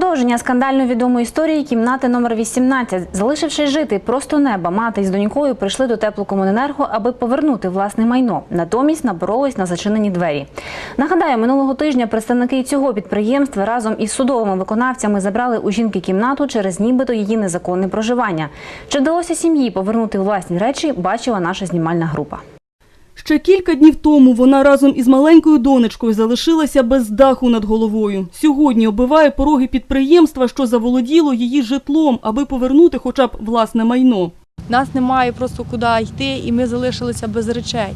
Продовження скандально відомої історії кімнати номер 18. Залишивши жити просто неба, мати із донькою прийшли до теплокомуненерго, аби повернути власне майно. Натомість наборолись на зачинені двері. Нагадаю, минулого тижня представники цього підприємства разом із судовими виконавцями забрали у жінки кімнату через нібито її незаконне проживання. Чи вдалося сім'ї повернути власні речі, бачила наша знімальна група. Ще кілька днів тому вона разом із маленькою донечкою залишилася без даху над головою. Сьогодні оббиває пороги підприємства, що заволоділо її житлом, аби повернути хоча б власне майно. Нас немає просто куди йти, і ми залишилися без речей.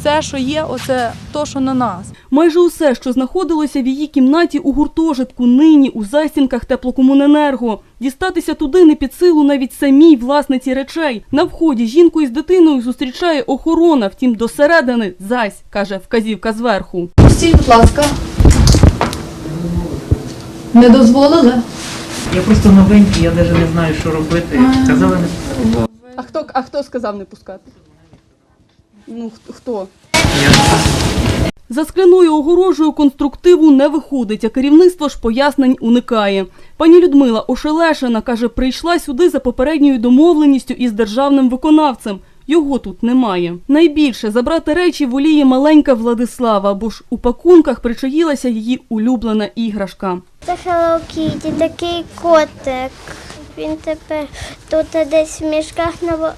Все, що є, оце то, що на нас. Майже усе, що знаходилося в її кімнаті у гуртожитку, нині у застінках теплокомуненерго. Дістатися туди не під силу навіть самій власниці речей. На вході жінку із дитиною зустрічає охорона, втім досередини зась, каже вказівка зверху. Пустіть, будь ласка. Не дозволили? Я просто новенький, я навіть не знаю, що робити. Казали, не А хто, а хто сказав не пускати? Ну хто? За скляною огорожею конструктиву не виходить, а керівництво ж пояснень уникає. Пані Людмила Ошелешина каже, прийшла сюди за попередньою домовленістю із державним виконавцем. Його тут немає. Найбільше забрати речі воліє маленька Владислава, бо ж у пакунках причаїлася її улюблена іграшка. Це Hello Kitty, такий котик. Він тепер тут десь в мішках на,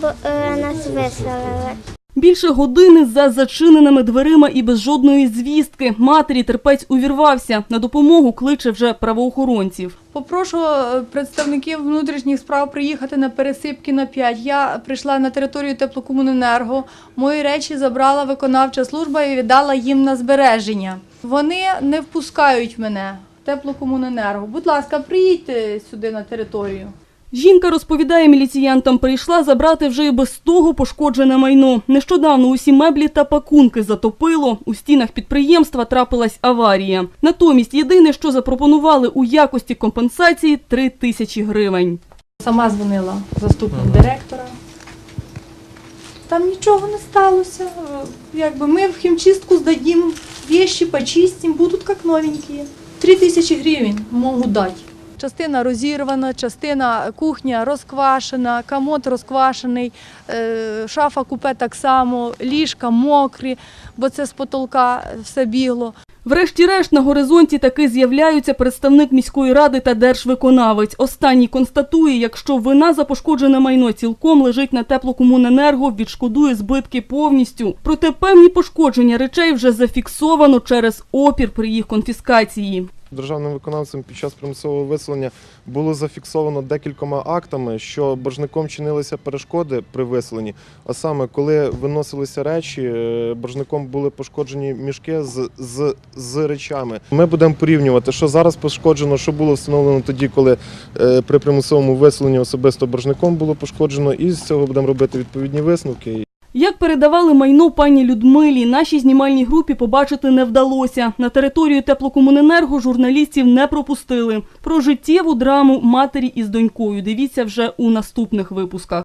бо- е, нас виселили. Більше години за зачиненими дверима і без жодної звістки. Матері терпець увірвався. На допомогу кличе вже правоохоронців. Попрошу е, представників внутрішніх справ приїхати на пересипки на 5. Я прийшла на територію теплокомуненерго. Мої речі забрала виконавча служба і віддала їм на збереження. Вони не впускають мене. в Теплокомуненерго. Будь ласка, приїдьте сюди на територію. Жінка розповідає міліціянтам, прийшла забрати вже і без того пошкоджене майно. Нещодавно усі меблі та пакунки затопило. У стінах підприємства трапилась аварія. Натомість єдине, що запропонували у якості компенсації – 3 тисячі гривень. Сама дзвонила заступник директора. Там нічого не сталося. Е, Якби ми в хімчистку здадим вещи, почистим, будуть як новенькі. Три тисячі гривень можу дати. Частина розірвана, частина кухня розквашена, комод розквашений, е, шафа купе так само, ліжка мокрі, бо це з потолка все бігло. Врешті-решт на горизонті таки з'являються представник міської ради та держвиконавець. Останній констатує, якщо вина за пошкоджене майно цілком лежить на теплокомуненерго, відшкодує збитки повністю. Проте певні пошкодження речей вже зафіксовано через опір при їх конфіскації. Державним виконавцем під час примусового виселення було зафіксовано декількома актами, що боржником чинилися перешкоди при виселенні. А саме, коли виносилися речі, е, боржником були пошкоджені мішки з, з, з речами. Ми будемо порівнювати, що зараз пошкоджено, що було встановлено тоді, коли е, при примусовому виселенні особисто боржником було пошкоджено, і з цього будемо робити відповідні висновки. Як передавали майно пані Людмилі, нашій знімальній групі побачити не вдалося. На територію теплокомуненерго журналістів не пропустили. Про життєву драму матері із донькою дивіться вже у наступних випусках.